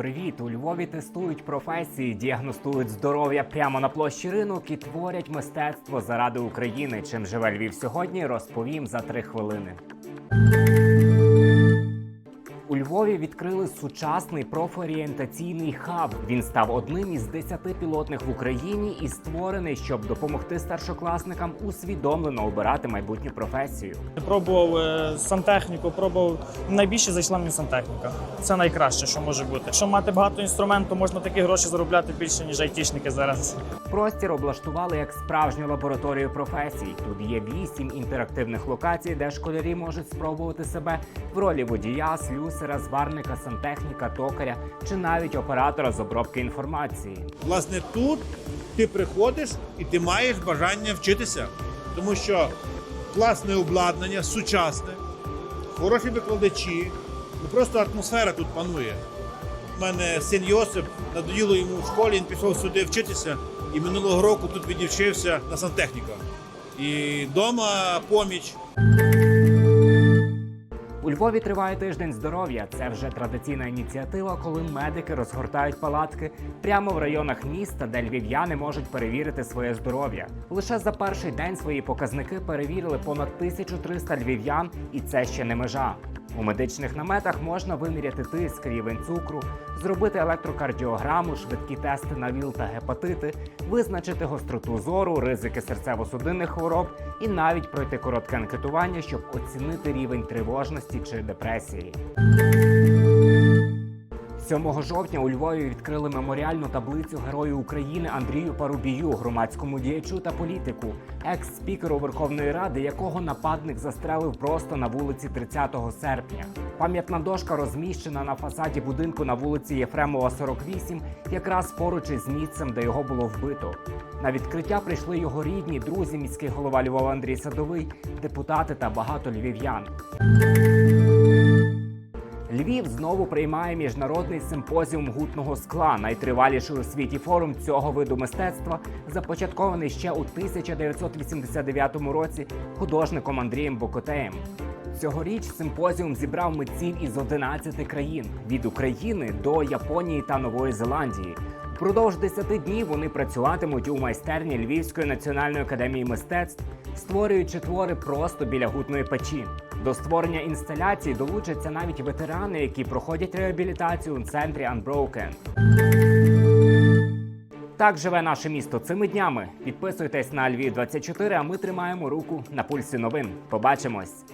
привіт! У Львові тестують професії, діагностують здоров'я прямо на площі ринок і творять мистецтво заради України. Чим живе Львів сьогодні, розповім за три хвилини. Львові відкрили сучасний профорієнтаційний хаб. Він став одним із десяти пілотних в Україні і створений, щоб допомогти старшокласникам усвідомлено обирати майбутню професію. Пробував е, сантехніку, пробував найбільше зайшла мені сантехніка. Це найкраще, що може бути. Якщо мати багато інструменту, можна такі гроші заробляти більше, ніж айтішники зараз. Простір облаштували як справжню лабораторію професій. Тут є вісім інтерактивних локацій, де школярі можуть спробувати себе в ролі водія, слюсера, зварника, сантехніка, токаря чи навіть оператора з обробки інформації. Власне, тут ти приходиш і ти маєш бажання вчитися, тому що класне обладнання, сучасне, хороші викладачі, ну просто атмосфера тут панує. У мене син Йосип надоїло йому в школі, він пішов сюди вчитися, і минулого року тут відівчився на сантехніка. І вдома поміч. Львові триває тиждень здоров'я. Це вже традиційна ініціатива, коли медики розгортають палатки прямо в районах міста, де львів'яни можуть перевірити своє здоров'я. Лише за перший день свої показники перевірили понад 1300 львів'ян, і це ще не межа. У медичних наметах можна виміряти тиск, рівень цукру, зробити електрокардіограму, швидкі тести на ВІЛ та гепатити, визначити гостроту зору, ризики серцево-судинних хвороб і навіть пройти коротке анкетування, щоб оцінити рівень тривожності чи депресії. 7 жовтня у Львові відкрили меморіальну таблицю Герою України Андрію Парубію, громадському діячу та політику, екс-спікеру Верховної Ради, якого нападник застрелив просто на вулиці 30 серпня. Пам'ятна дошка розміщена на фасаді будинку на вулиці Єфремова, 48, якраз поруч із місцем, де його було вбито. На відкриття прийшли його рідні, друзі, міський голова Львова Андрій Садовий, депутати та багато львів'ян. Львів знову приймає міжнародний симпозіум гутного скла, найтриваліший у світі форум цього виду мистецтва, започаткований ще у 1989 році художником Андрієм Бокотеєм. Цьогоріч симпозіум зібрав митців із 11 країн від України до Японії та Нової Зеландії. Впродовж 10 днів вони працюватимуть у майстерні Львівської національної академії мистецтв, створюючи твори просто біля гутної печі. До створення інсталяцій долучаться навіть ветерани, які проходять реабілітацію у центрі Unbroken. Так живе наше місто цими днями. Підписуйтесь на Львів 24, а ми тримаємо руку на пульсі новин. Побачимось.